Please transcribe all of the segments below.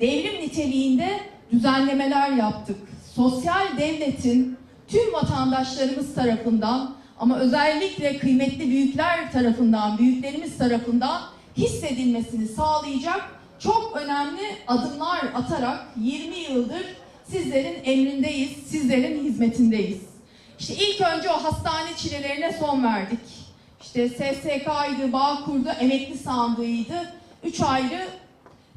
devrim niteliğinde düzenlemeler yaptık. Sosyal devletin tüm vatandaşlarımız tarafından ama özellikle kıymetli büyükler tarafından, büyüklerimiz tarafından hissedilmesini sağlayacak çok önemli adımlar atarak 20 yıldır sizlerin emrindeyiz, sizlerin hizmetindeyiz. İşte ilk önce o hastane çilelerine son verdik. İşte SSK'ydı, Bağkur'du, emekli sandığıydı. Üç ayrı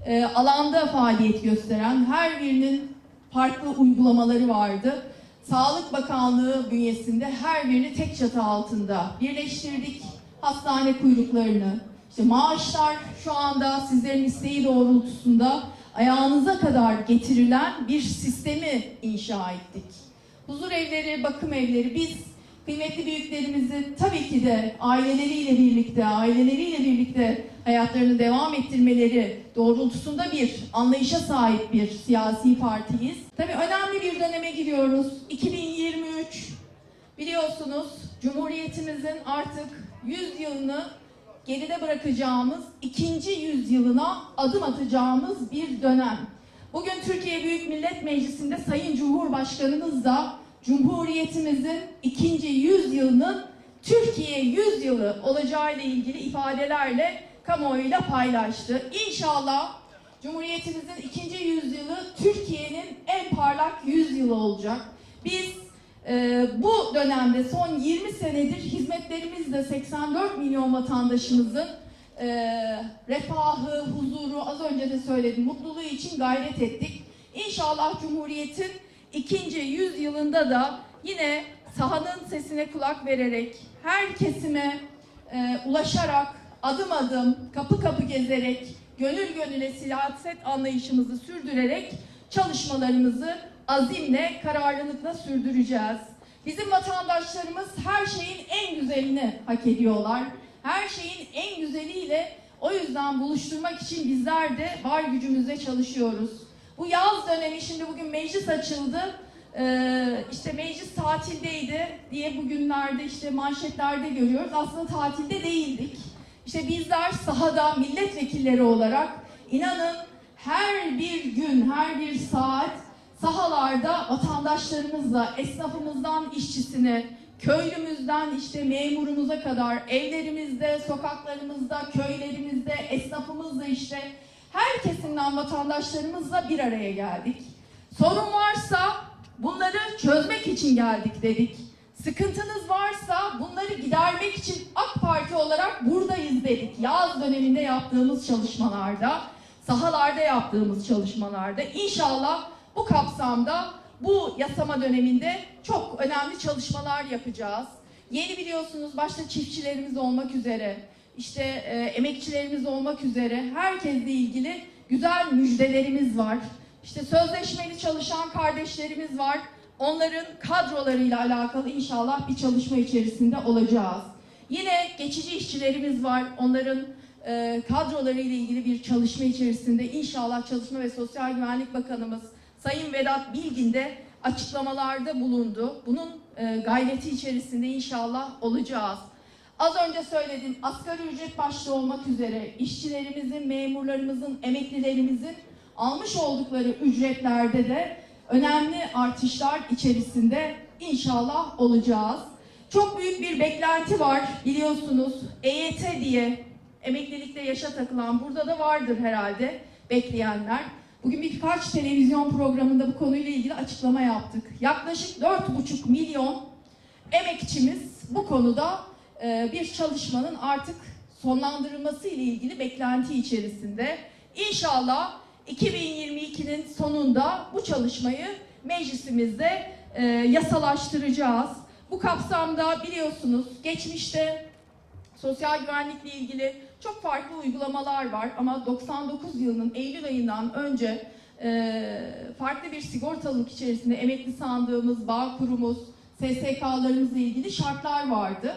e, alanda faaliyet gösteren her birinin farklı uygulamaları vardı. Sağlık Bakanlığı bünyesinde her birini tek çatı altında birleştirdik. Hastane kuyruklarını, işte maaşlar şu anda sizlerin isteği doğrultusunda ayağınıza kadar getirilen bir sistemi inşa ettik. Huzur evleri, bakım evleri biz kıymetli büyüklerimizi tabii ki de aileleriyle birlikte, aileleriyle birlikte hayatlarını devam ettirmeleri doğrultusunda bir anlayışa sahip bir siyasi partiyiz. Tabii önemli bir döneme giriyoruz. 2023 biliyorsunuz Cumhuriyetimizin artık 100 yılını geride bırakacağımız ikinci yüzyılına adım atacağımız bir dönem. Bugün Türkiye Büyük Millet Meclisi'nde Sayın Cumhurbaşkanımız da Cumhuriyetimizin ikinci yüzyılının Türkiye yüzyılı olacağı ile ilgili ifadelerle kamuoyuyla paylaştı. İnşallah Cumhuriyetimizin ikinci yüzyılı Türkiye'nin en parlak yüzyılı olacak. Biz e, bu dönemde son 20 senedir hizmetlerimizle 84 milyon vatandaşımızın e, refahı, huzuru, az önce de söyledim, mutluluğu için gayret ettik. İnşallah Cumhuriyet'in ikinci yüzyılında da yine sahanın sesine kulak vererek, her kesime e, ulaşarak, adım adım, kapı kapı gezerek, gönül gönüle siyaset anlayışımızı sürdürerek çalışmalarımızı azimle, kararlılıkla sürdüreceğiz. Bizim vatandaşlarımız her şeyin en güzelini hak ediyorlar. Her şeyin en güzeliyle o yüzden buluşturmak için bizler de var gücümüzle çalışıyoruz. Bu yaz dönemi şimdi bugün meclis açıldı. Ee, işte meclis tatildeydi diye bugünlerde işte manşetlerde görüyoruz. Aslında tatilde değildik. İşte bizler sahada milletvekilleri olarak inanın her bir gün, her bir saat sahalarda vatandaşlarımızla, esnafımızdan işçisine, köylümüzden işte memurumuza kadar evlerimizde, sokaklarımızda, köylerimizde, esnafımızla işte her kesimden vatandaşlarımızla bir araya geldik. Sorun varsa bunları çözmek için geldik dedik. Sıkıntınız varsa bunları gidermek için AK Parti olarak buradayız dedik. Yaz döneminde yaptığımız çalışmalarda, sahalarda yaptığımız çalışmalarda inşallah bu kapsamda bu yasama döneminde çok önemli çalışmalar yapacağız. Yeni biliyorsunuz başta çiftçilerimiz olmak üzere, işte e, emekçilerimiz olmak üzere herkesle ilgili güzel müjdelerimiz var. İşte sözleşmeli çalışan kardeşlerimiz var. Onların kadrolarıyla alakalı inşallah bir çalışma içerisinde olacağız. Yine geçici işçilerimiz var. Onların e, kadrolarıyla ilgili bir çalışma içerisinde inşallah Çalışma ve Sosyal Güvenlik Bakanımız Sayın Vedat Bilgin de açıklamalarda bulundu. Bunun e, gayreti içerisinde inşallah olacağız. Az önce söyledim asgari ücret başta olmak üzere işçilerimizin, memurlarımızın, emeklilerimizin almış oldukları ücretlerde de önemli artışlar içerisinde inşallah olacağız. Çok büyük bir beklenti var biliyorsunuz. EYT diye emeklilikte yaşa takılan burada da vardır herhalde bekleyenler. Bugün birkaç televizyon programında bu konuyla ilgili açıklama yaptık. Yaklaşık 4,5 milyon emekçimiz bu konuda bir çalışmanın artık sonlandırılması ile ilgili beklenti içerisinde. İnşallah 2022'nin sonunda bu çalışmayı meclisimizde e, yasalaştıracağız. Bu kapsamda biliyorsunuz geçmişte sosyal güvenlikle ilgili çok farklı uygulamalar var ama 99 yılının Eylül ayından önce e, farklı bir sigortalılık içerisinde emekli sandığımız, bağ kurumuz, SSK'larımızla ilgili şartlar vardı.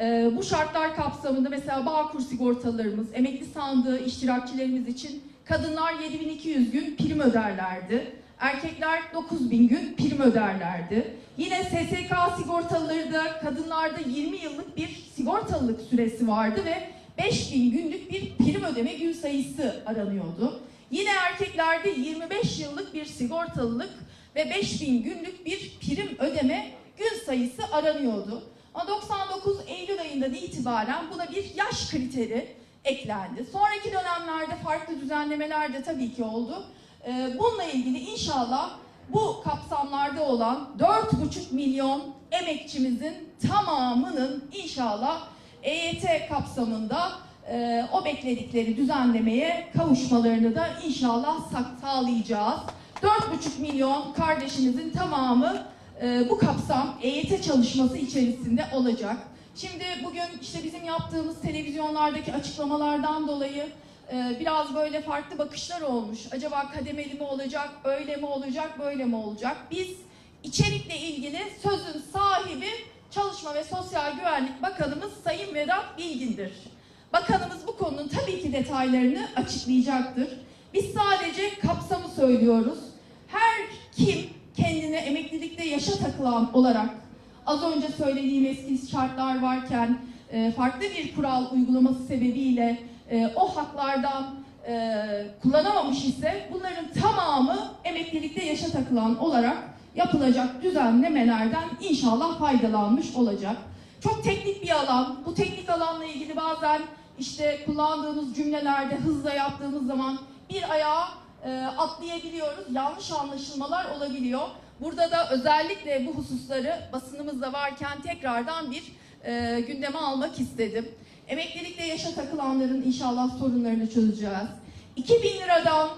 E, bu şartlar kapsamında mesela Bağkur sigortalarımız, emekli sandığı iştirakçilerimiz için kadınlar 7200 gün prim öderlerdi. Erkekler 9000 gün prim öderlerdi. Yine SSK sigortaları da kadınlarda 20 yıllık bir sigortalılık süresi vardı ve 5000 günlük bir prim ödeme gün sayısı aranıyordu. Yine erkeklerde 25 yıllık bir sigortalılık ve 5000 günlük bir prim ödeme gün sayısı aranıyordu. Ama 99 Eylül ayından itibaren buna bir yaş kriteri eklendi. Sonraki dönemlerde farklı düzenlemeler de tabii ki oldu. Ee, Bununla ilgili inşallah bu kapsamlarda olan 4,5 milyon emekçimizin tamamının inşallah EYT kapsamında e, o bekledikleri düzenlemeye kavuşmalarını da inşallah sağlayacağız. 4,5 milyon kardeşimizin tamamı e, bu kapsam EYT çalışması içerisinde olacak. Şimdi bugün işte bizim yaptığımız televizyonlardaki açıklamalardan dolayı e, biraz böyle farklı bakışlar olmuş. Acaba kademeli mi olacak, öyle mi olacak, böyle mi olacak? Biz içerikle ilgili sözün sahibi Çalışma ve Sosyal Güvenlik Bakanımız Sayın Vedat Bilgin'dir. Bakanımız bu konunun tabii ki detaylarını açıklayacaktır. Biz sadece kapsamı söylüyoruz. Her kim kendine emeklilikte yaşa takılan olarak az önce söylediğim eski şartlar varken e, farklı bir kural uygulaması sebebiyle e, o haklardan e, kullanamamış ise bunların tamamı emeklilikte yaşa takılan olarak yapılacak düzenlemelerden inşallah faydalanmış olacak. Çok teknik bir alan. Bu teknik alanla ilgili bazen işte kullandığımız cümlelerde hızla yaptığımız zaman bir ayağı e, atlayabiliyoruz. Yanlış anlaşılmalar olabiliyor. Burada da özellikle bu hususları basınımızda varken tekrardan bir e, gündeme almak istedim. Emeklilikte yaşa takılanların inşallah sorunlarını çözeceğiz. 2000 liradan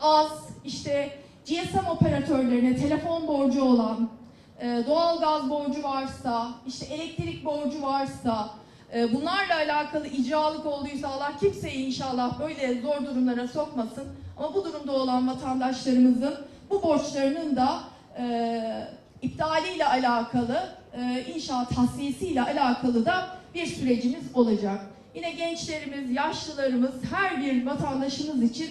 az işte GSM operatörlerine telefon borcu olan, e, doğalgaz borcu varsa, işte elektrik borcu varsa, bunlarla alakalı icralık olduysa Allah kimseyi inşallah böyle zor durumlara sokmasın. Ama bu durumda olan vatandaşlarımızın bu borçlarının da e, iptaliyle alakalı, e, inşaat tahsiyesiyle alakalı da bir sürecimiz olacak. Yine gençlerimiz, yaşlılarımız, her bir vatandaşımız için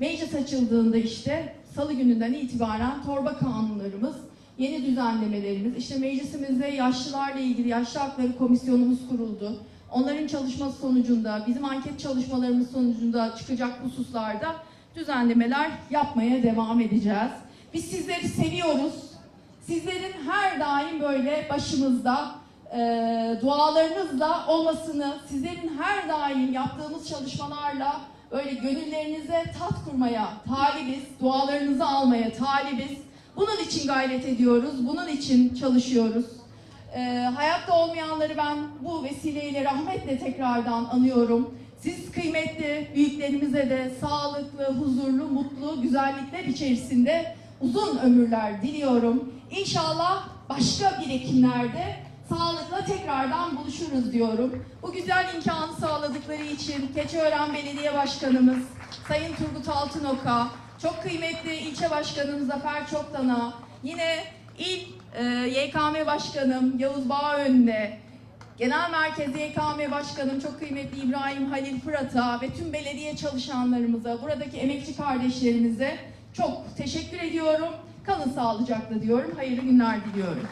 meclis açıldığında işte salı gününden itibaren torba kanunlarımız, yeni düzenlemelerimiz, işte meclisimizde yaşlılarla ilgili yaşlı hakları komisyonumuz kuruldu. Onların çalışması sonucunda, bizim anket çalışmalarımız sonucunda çıkacak hususlarda düzenlemeler yapmaya devam edeceğiz. Biz sizleri seviyoruz. Sizlerin her daim böyle başımızda e, dualarınızla olmasını, sizlerin her daim yaptığımız çalışmalarla böyle gönüllerinize tat kurmaya talibiz, dualarınızı almaya talibiz. Bunun için gayret ediyoruz, bunun için çalışıyoruz. E, hayatta olmayanları ben bu vesileyle rahmetle tekrardan anıyorum. Siz kıymetli büyüklerimize de sağlıklı, huzurlu, mutlu, güzellikler içerisinde uzun ömürler diliyorum. İnşallah başka birikimlerde sağlıkla tekrardan buluşuruz diyorum. Bu güzel imkanı sağladıkları için Keçiören Belediye Başkanımız Sayın Turgut Altınok'a, çok kıymetli ilçe başkanım Zafer Çoktan'a, yine il e, YKM Başkanım Yavuz Bağön'de, Genel Merkez YKM Başkanım çok kıymetli İbrahim Halil Fırat'a ve tüm belediye çalışanlarımıza, buradaki emekçi kardeşlerimize çok teşekkür ediyorum. Kalın sağlıcakla diyorum. Hayırlı günler diliyorum.